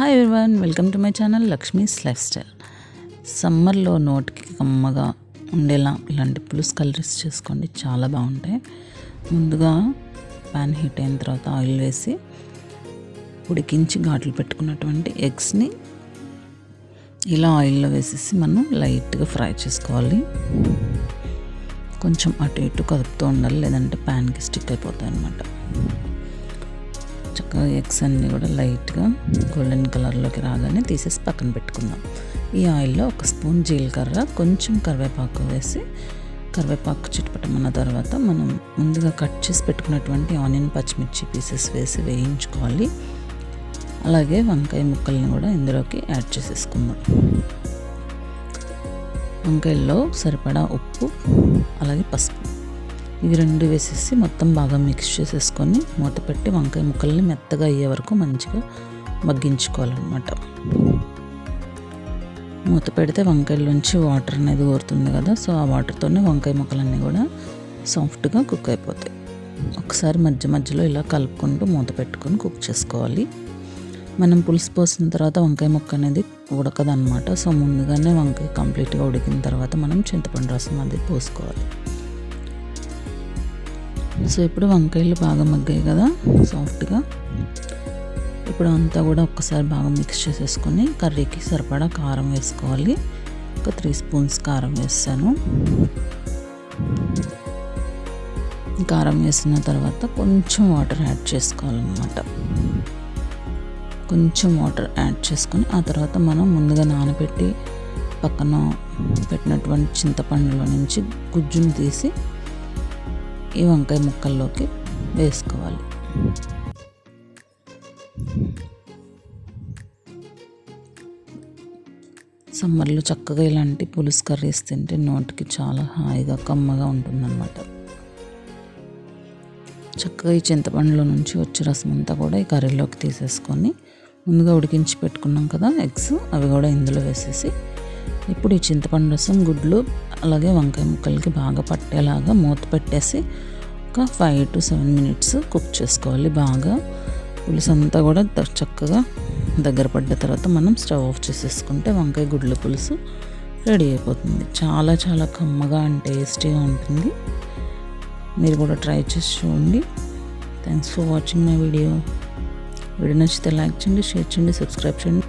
Hi everyone welcome to my channel Lakshmi's lifestyle సమ్మర్లో నోటికి కమ్మగా ఉండేలా ఇలాంటి పులుసు కలరీస్ చేసుకోండి చాలా బాగుంటాయి. ముందుగా ప్యాన్ హీట్ అయిన తర్వాత ఆయిల్ వేసి ఉడికించి ఘాట్లు పెట్టుకున్నటువంటి ఎగ్స్ని ఇలా ఆయిల్లో వేసేసి మనం లైట్గా ఫ్రై చేసుకోవాలి. కొంచెం అటు ఇటు కదుపుతూ ఉండాలి లేదంటే ప్యాన్కి స్టిక్ అయిపోతాయి అన్నమాట. ఎగ్స్ అన్నీ కూడా లైట్గా గోల్డెన్ కలర్లోకి రాగానే తీసేసి పక్కన పెట్టుకుందాం. ఈ ఆయిల్లో ఒక స్పూన్ జీలకర్ర కొంచెం కరివేపాకు వేసి కరివేపాకు చిట్టుపట్టమన్న తర్వాత మనం ముందుగా కట్ చేసి పెట్టుకున్నటువంటి ఆనియన్ పచ్చిమిర్చి పీసెస్ వేసి వేయించుకోవాలి. అలాగే వంకాయ ముక్కల్ని కూడా ఇందులోకి యాడ్ చేసేసుకుందాం. వంకాయల్లో సరిపడా ఉప్పు అలాగే పసుపు ఇవి రెండు వేసేసి మొత్తం బాగా మిక్స్ చేసేసుకొని మూత పెట్టి వంకాయ ముక్కల్ని మెత్తగా అయ్యే వరకు మంచిగా మగ్గించుకోవాలన్నమాట. మూత పెడితే వంకాయలోంచి వాటర్ అనేది ఊరుతుంది కదా సో ఆ వాటర్తోనే వంకాయ ముక్కలన్నీ కూడా సాఫ్ట్గా కుక్ అయిపోతాయి. ఒకసారి మధ్య మధ్యలో ఇలా కలుపుకుంటూ మూత పెట్టుకొని కుక్ చేసుకోవాలి. మనం పులుసు పోసిన తర్వాత వంకాయ ముక్క అనేది ఉడకదనమాట సో ముందుగానే వంకాయ కంప్లీట్గా ఉడికిన తర్వాత మనం చింతపండు రసం అది పోసుకోవాలి. సో ఇప్పుడు వంకాయలు బాగా మగ్గాయి కదా సాఫ్ట్గా. ఇప్పుడు అంతా కూడా ఒక్కసారి బాగా మిక్స్ చేసేసుకొని కర్రీకి సరిపడా కారం వేసుకోవాలి. ఒక త్రీ స్పూన్స్ కారం వేసాను. కారం వేసిన తర్వాత కొంచెం వాటర్ యాడ్ చేసుకోవాలన్నమాట. కొంచెం వాటర్ యాడ్ చేసుకొని ఆ తర్వాత మనం ముందుగా నానబెట్టి పక్కన పెట్టినటువంటి చింతపండులో నుంచి గుజ్జును తీసి ఈ వంకాయ ముక్కల్లోకి వేసుకోవాలి. సమ్మర్లో చక్కగా ఇలాంటి పులుసు కర్రీస్ తింటే నోటికి చాలా హాయిగా కమ్మగా ఉంటుందన్నమాట. చక్కగా ఈ చింతపండులో నుంచి వచ్చే రసం అంతా కూడా ఈ కర్రీలోకి తీసేసుకొని ముందుగా ఉడికించి పెట్టుకున్నాం కదా ఎగ్స్ అవి కూడా ఇందులో వేసేసి ఇప్పుడు ఈ చింతపండు రసం గుడ్లు అలాగే వంకాయ ముక్కలకి బాగా పట్టేలాగా మూత పెట్టేసి ఒక five to seven minutes cook చేసుకోవాలి బాగా. పులుసు అంతా కూడా చక్కగా దగ్గర పడ్డ తర్వాత మనం స్టవ్ ఆఫ్ చేసేసుకుంటే వంకాయ గుడ్ల పులుసు రెడీ అయిపోతుంది. చాలా చాలా కమ్మగా అండ్ టేస్టీగా ఉంటుంది. మీరు కూడా ట్రై చేసి చూడండి. Thanks for watching my video video నచ్చితే లైక్ చేయండి షేర్ చేయండి సబ్స్క్రైబ్ చేయండి.